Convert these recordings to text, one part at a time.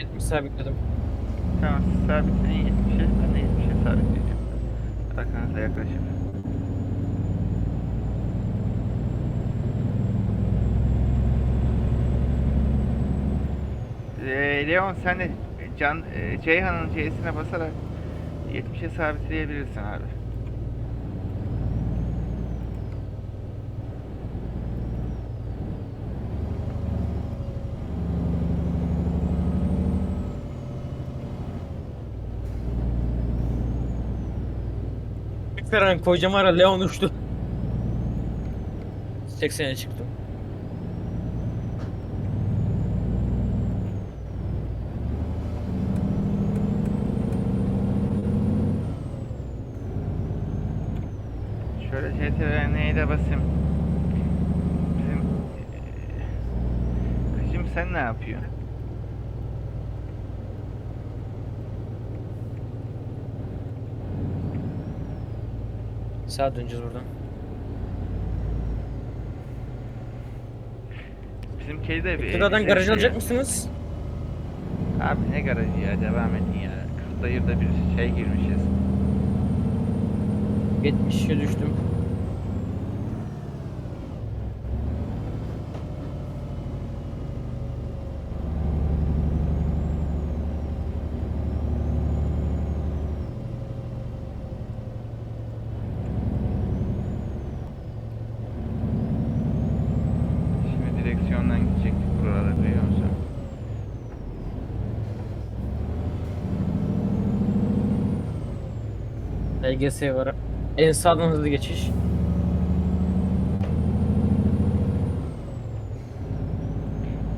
70 sabitledim. Tamam siz sabitleyin 70'e ben de 70'e sabitleyeceğim. Arkanıza yaklaşıp. Ee, Leon sen de Can e, Ceyhan'ın C'sine basarak 70'e sabitleyebilirsin abi. Fren koyacağım ara Leon uçtu. 80'e çıktım. Şöyle CTRL'ye de basayım. Bizim eee, kızım sen ne yapıyorsun? Sağa döneceğiz buradan. Bizim kedi de bir elbise garaj alacak mısınız? Abi ne garajı ya devam edin ya. Kırklayır'da bir şey girmişiz. 70'e düştüm. Şimdi direksiyondan gidecektik buralara biliyor musun? LGS var. En sağdan hızlı geçiş.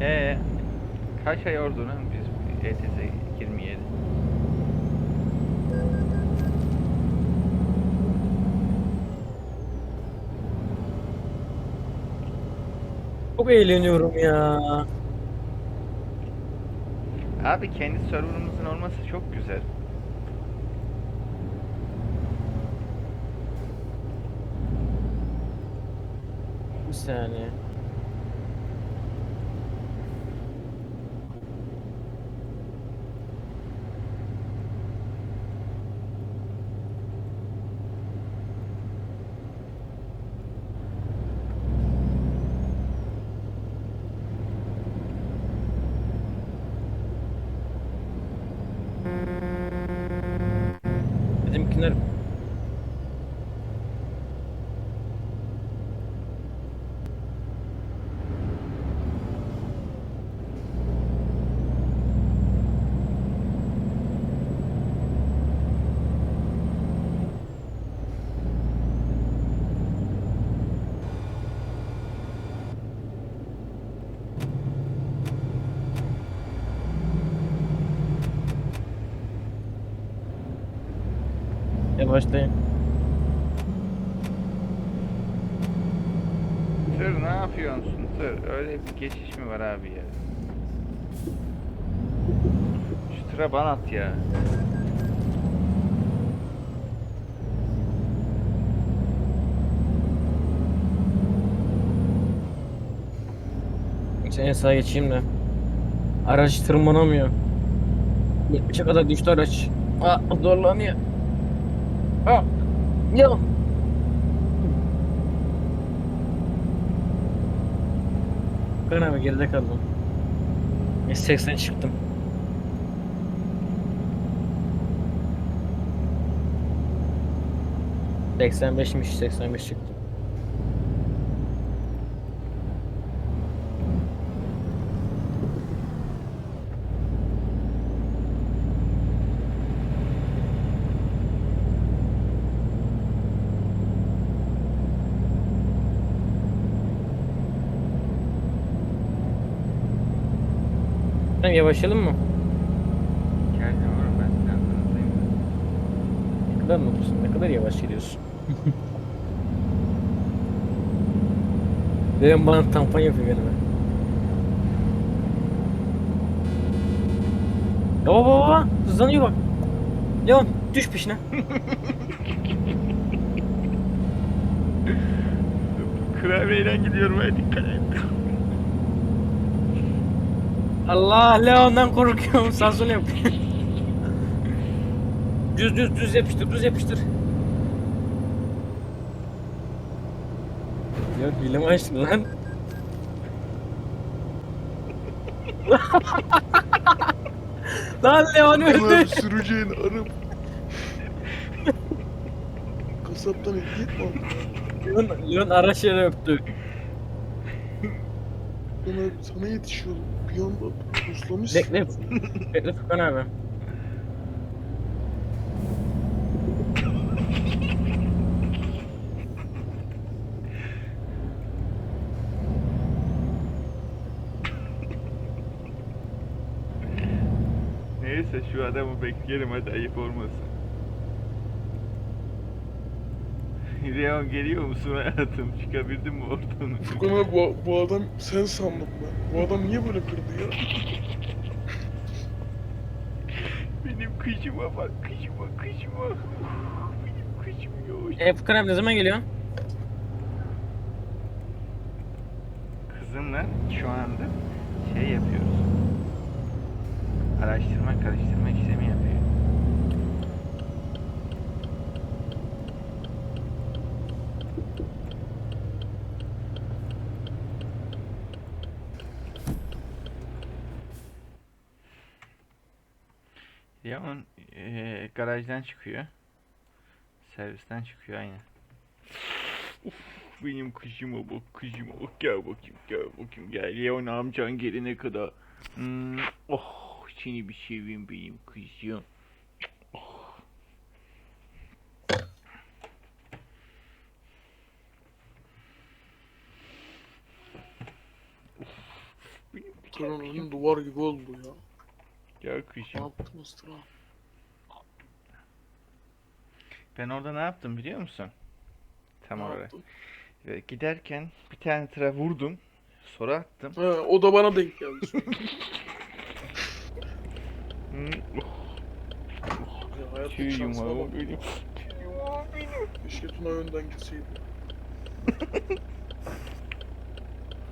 Ee, kaç ay oldu lan biz ETS 27? Çok eğleniyorum ya. Abi kendi serverımızın olması çok güzel. Saniye. Yavaşlayın. Tır ne yapıyorsun tır? Öyle bir geçiş mi var abi ya? Şu tıra ban at ya. En sağa geçeyim de. Araç tırmanamıyor. 70'e kadar düştü araç. Aa zorlanıyor. Aa. Ya. Ben abi geride kaldım. 80 çıktım. ...85'miş 85 çıktım. Tamam yavaşlayalım mı? Geldim oğlum ben sizden hızlıyım. Ne kadar mutlusun, ne kadar yavaş gidiyorsun. Benim bana tampon yapıyor benim. Ya baba baba hızlanıyor bak. Leon düş peşine. Klavyeyle gidiyorum hadi dikkat et. Allah Leon'dan korkuyorum. Sağ sol yap. düz düz düz yapıştır düz yapıştır. Yok bilim açtın lan. lan Leon öldü. Ulan süreceğin arım. Kasaptan ehliyet mi aldın? Leon, Leon araç yere öptü. Bana sana yetişiyordum. Bir anda puslamış. Bekle. Bekle Furkan abi. Neyse şu adamı bekleyelim hadi ayıp olmasın. Leon geliyor musun hayatım? Çıkabildin mi oradan? Furkan abi bu, bu adam sen sandım ben. Bu adam niye böyle kırdı ya? Benim kıçıma bak kıçıma kıçıma. Benim kıçım yok. E Furkan abi ne zaman geliyor? Kızımla şu anda şey yapıyoruz. Araştırma karıştırma işlemi Leon eee, garajdan çıkıyor. Servisten çıkıyor aynen. Uf, benim kızıma bak kızıma bak gel bakayım gel bakayım gel Leon amcan gelene kadar. Hmm, oh seni bir seveyim benim kızım. Oh. Benim duvar gibi oldu ya. Gel Ne kızım. yaptın Astra? Ben orada ne yaptım biliyor musun? Tam Ne olarak. yaptın? Ve giderken bir tane tıra vurdum. Sonra attım. He, o da bana denk geldi. hayatın Tüyüm şansına hava bak. benim. Keşke Tuna önden gitseydi.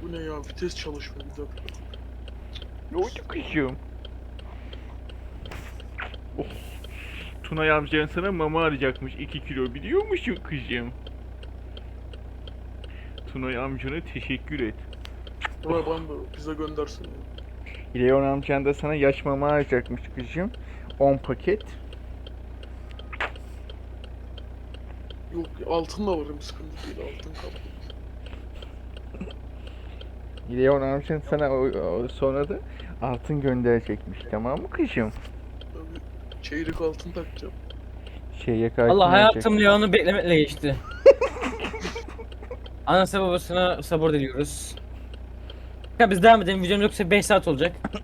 Bu ne ya? Vites çalışmıyor bir dakika. Ne oldu kızım? Tunay amcan sana mama arayacakmış 2 kilo biliyor musun kızım? Tunay amcana teşekkür et. Buna bana pizza göndersin. Leon amcan da sana yaş mama arayacakmış kızım. 10 paket. Yok altın da varım sıkıntı değil altın kaplı. Leon amcan sana o, o- sonra da altın gönderecekmiş tamam mı kızım? Çeyrek altın takacağım. Şeye karşı Allah hayatım Leon'u beklemekle geçti. Anası babasına sabır diliyoruz. Ya biz devam edelim videom yoksa 5 saat olacak.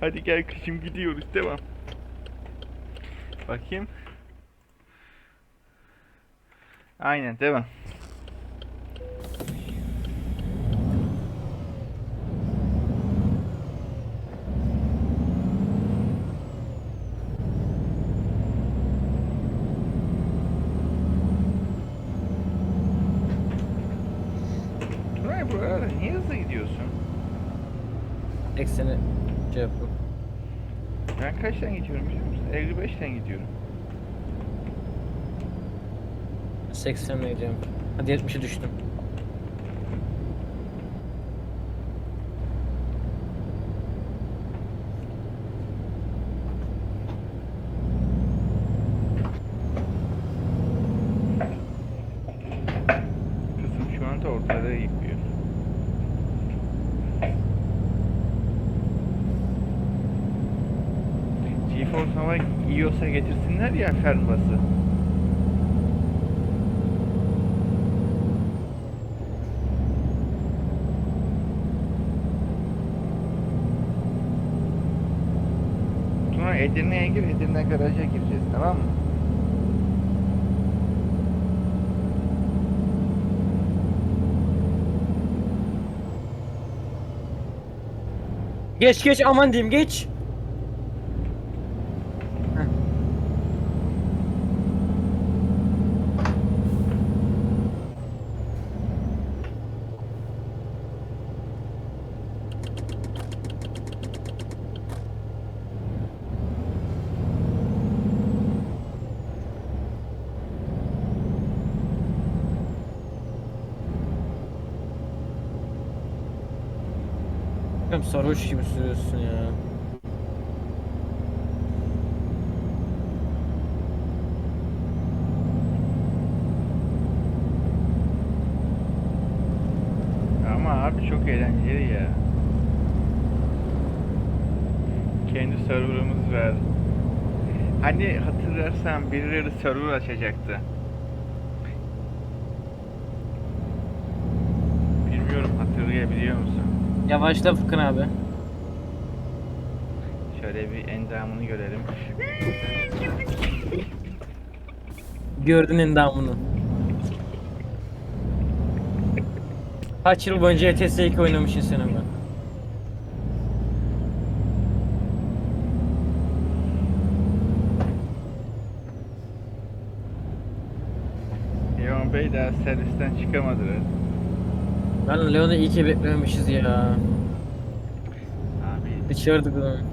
Hadi gel kızım gidiyoruz devam. Bakayım. Aynen devam. Turay bu arada niye hızlı gidiyorsun? Ekseni şey yapıyor. Ben kaçtan gidiyorum biliyor musun? 55'ten gidiyorum. 80'e gidiyorum. Hadi 70'e düştüm. Kızım şu anda ortada yıkıyor. GeForce hava yiyorsa getirsinler ya ferması. Tuna Edirne'ye gir, Edirne garaja gireceğiz tamam mı? Geç geç aman diyeyim geç. Hem sarhoş gibi sürüyorsun ya. Ama abi çok eğlenceli ya. Kendi serverımız var. Hani hatırlarsan birileri server açacaktı. Bilmiyorum hatırlayabiliyor musun? Yavaşla Furkan abi. Şöyle bir endamını görelim. Gördün endamını. Kaç yıl boyunca ETS 2 oynamışsın sen ama. Leon Bey daha servisten çıkamadılar. Lan Leon'u iyi ki beklememişiz ya. Abi Kaçırdık onu.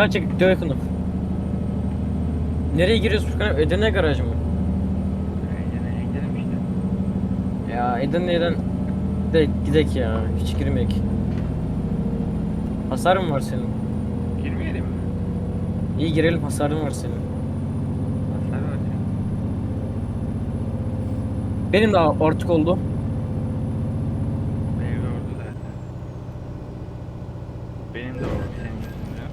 Tamam çek dön yakını. Nereye giriyoruz Furkan? Edirne garajı mı? Eğlenelim gidelim işte. Ya Edirne'den de gidek ya. Hiç girmek. Hasar mı var senin? Girmeyelim mi? İyi girelim hasarın var senin. Hasar var ya. Benim de artık oldu. Belli oldu zaten. Benim de oldu senin yüzünden.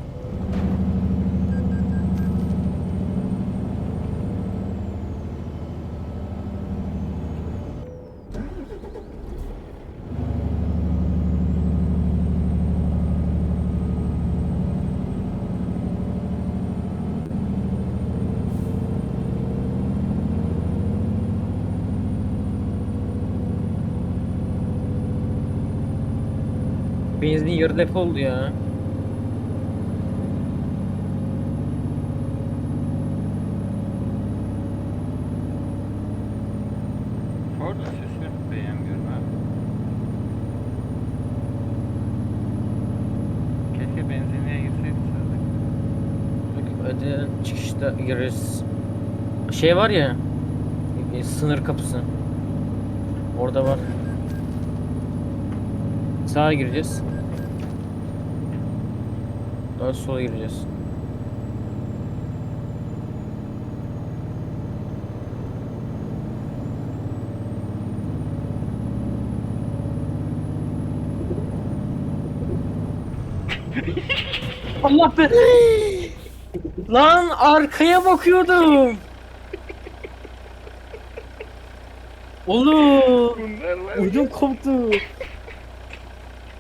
Benzin yarı depo oldu ya. Ford sesini beğenmiyorum abi. Keşke benzinliğe gitseydik. Hadi çıkışta gireriz. Şey var ya. e, Sınır kapısı. Orada var. Sağa gireceğiz. Daha sola gireceğiz. Allah be. Lan arkaya bakıyordum. Oğlum. Uydum koptu.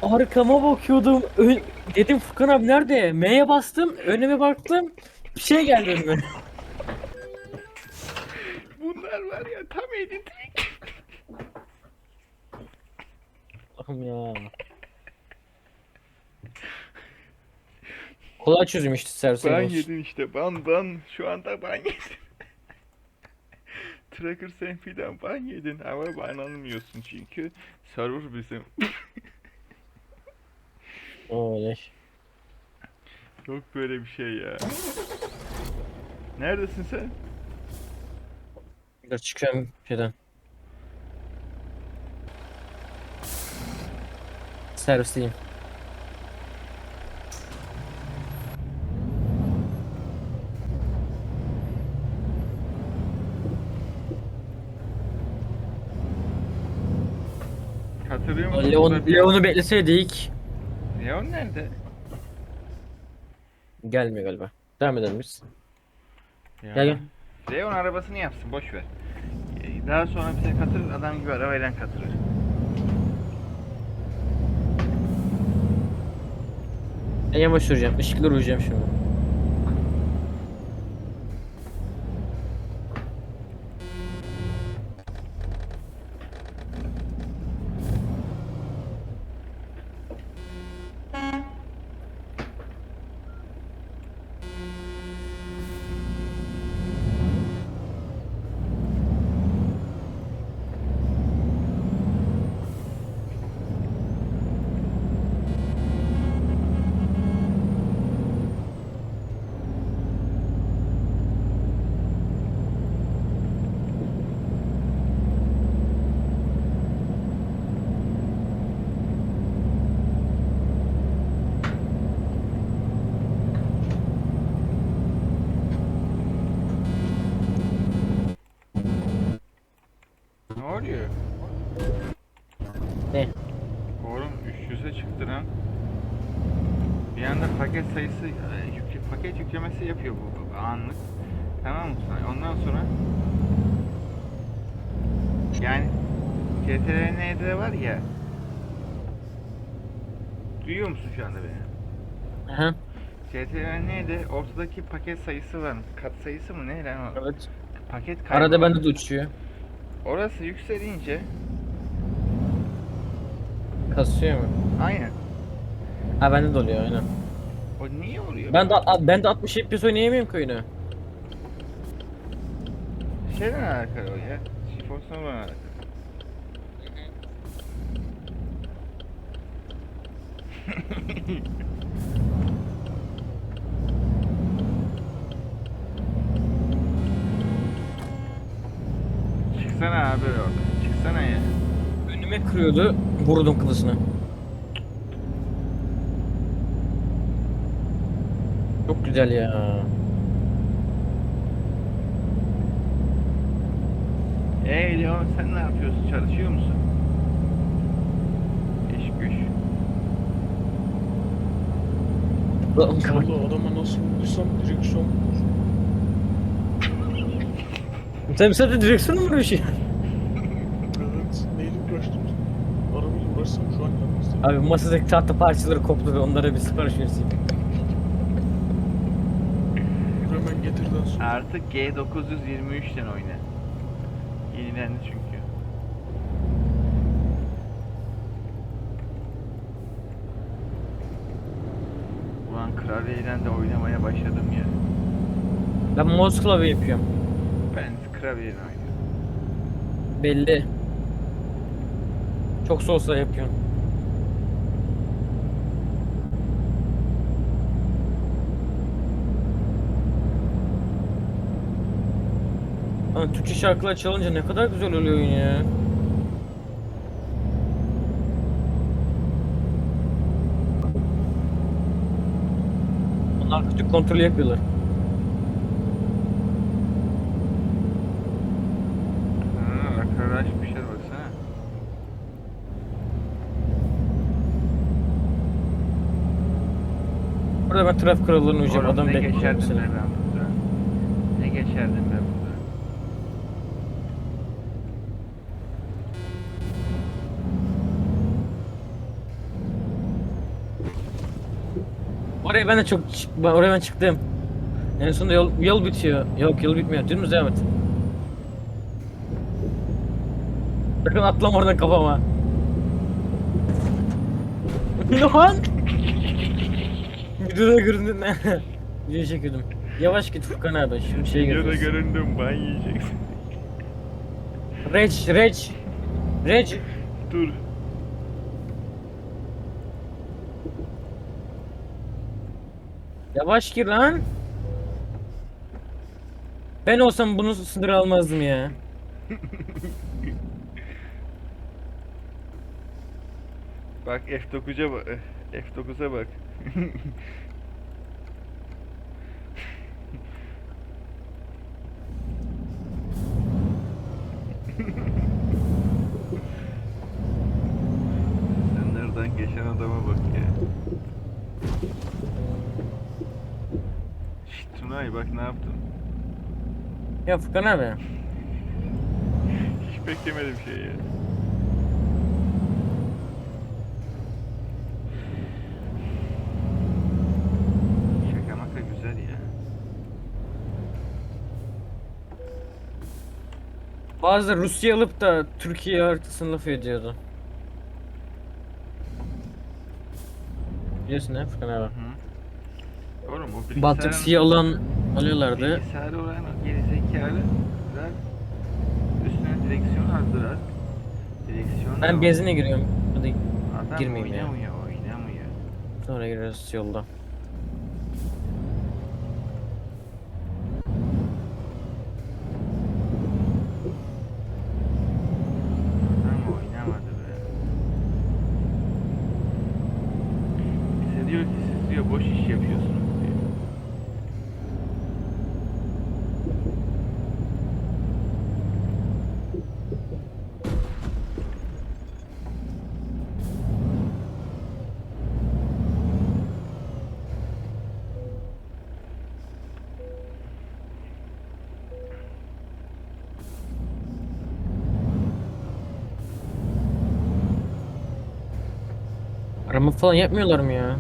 Arkama bakıyordum. Ön... Dedim Furkan abi nerede? M'ye bastım. Önüme baktım. Bir şey geldi önüme. Bunlar var ya tam edit. Allah'ım ya. Kolay çözüm işte sersen Ban olsun. yedin işte ban ban. Şu anda ban yedin. Tracker Senfi'den ban yedin ama ban almıyorsun çünkü server bizim. Oley. Yok böyle bir şey ya. Neredesin sen? Dur çıkıyorum şeyden. Servisteyim. Hatırlıyor musun? Leon, Leon'u bekleseydik. Leon nerede? Gelmiyor galiba. Devam edelim biz. Ya. Gel gel. Leon arabasını yapsın boş ver. Ee, Daha sonra bize katır adam gibi arabayla katırır. Ben yavaş süreceğim. Işıkları uyuyacağım şimdi. Ne oluyor? Ne? Oğlum 300'e çıktı lan. Bir anda paket sayısı e, yükle, yüklemesi yapıyor bu, bu anlık. Tamam mı? Ondan sonra yani CTRL'de var ya Duyuyor musun şu anda beni? Aha. CTRL'de ortadaki paket sayısı var. Kat sayısı mı ne lan o? Evet. Paket kaybı Arada bende de uçuyor. Orası yükselince Kasıyor mu? aynen. Ha bende de oluyor aynen. O niye oluyor? Ben de ben de 60 FPS oynayamıyorum ki oyunu. Şeyden alakalı o ya. GeForce'dan olan alakalı. Çıksana abi orada. Çıksana ya. Önüme kırıyordu. Vurdum kılıçını. Çok güzel ya. Ey Leon sen ne yapıyorsun? Çalışıyor musun? İş güç. Valla adama nasıl vurduysam direksiyon Sen mesela direksiyon mu vuruyorsun? Evet. Neyle uğraştım? Arabayla uğraşsam şu an yanımızda. Abi masadaki tahta parçaları koptu ve onlara bir sipariş versin. Artık G923'ten oyna. Yenilendi çünkü. Ulan klavyeyle de oynamaya başladım ya. Ben mouse klavye yapıyorum. Ben klavyeyle oynuyorum. Belli. Çok soğuksa yapıyorum. Lan Türkçe şarkılar çalınca ne kadar güzel oluyor oyun ya. Onlar küçük kontrolü yapıyorlar. Ha, arkadaş bir şey baksana. Burada ben trafik kurallarını uyacağım. Oğlum Adam ne bekliyor be ben burada. Ne geçerdim ben burada. Oraya ben de çok çık- ben- oraya ben çıktım. En sonunda yol, yol bitiyor. Yok yol bitmiyor. Dümdüz devam et. Sakın atlama oradan kafama. Lan! Videoda göründün ne? Video çekiyordum. Yavaş git Furkan abi. Şimdi şey Videoda görüyoruz. göründüm ban yiyeceksin. Reç, reç. Reç. Dur. Yavaş gir lan. Ben olsam bunu sınır almazdım ya. Bak F9'a bak. F9'a bak. Ya Furkan abi. Hiç beklemedim şeyi. ya. Şaka maka güzel ya. Bazı Rusya alıp da Türkiye haritasını laf ediyordu. Biliyorsun ne Furkan abi? Oğlum bu bilgisayarın... Baltık Sea alan alıyorlardı. Bilgisayarı olan o gerizekalı da üstüne direksiyon aldılar. Direksiyon Ben benzine giriyorum. Hadi Adam girmeyeyim ya. oynamıyor, oynamıyor. sonra gireriz yolda. Adam oynamadı be. Bize diyor ki siz diyor boş iş yapıyorsunuz diyor. Arama falan yapmıyorlar mı ya?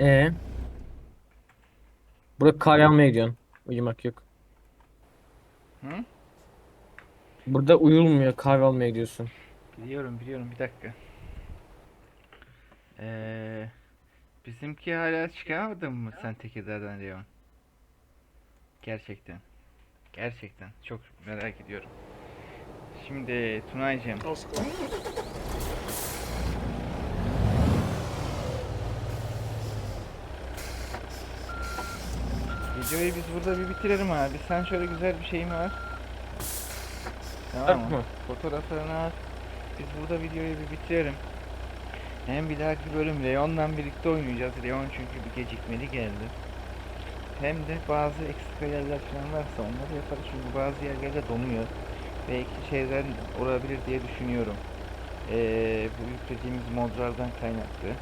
Ee? Burada kahve almaya gidiyorsun. Uyumak yok. Hı? Burada uyulmuyor kahve almaya gidiyorsun. Biliyorum biliyorum bir dakika. Ee, bizimki hala çıkamadın mı sen Tekirdağ'dan Leon? Gerçekten. Gerçekten. Çok merak ediyorum. Şimdi Tunaycığım videoyu biz burada bir bitirelim abi. Sen şöyle güzel bir şeyin var. Tamam mı? Fotoğraflarını at. Biz burada videoyu bir bitirelim. Hem bir dahaki bölüm Leon'la birlikte oynayacağız. Leon çünkü bir gecikmeli geldi. Hem de bazı eksik yerler falan varsa onları yaparız çünkü bazı yerlerde donuyor. Belki şeyler olabilir diye düşünüyorum. Ee, bu yüklediğimiz modlardan kaynaklı.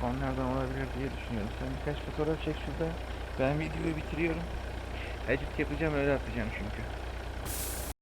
Onlardan olabilir diye düşünüyorum. Sen birkaç fotoğraf çek şurada. Ben videoyu bitiriyorum. Edit yapacağım öyle atacağım çünkü.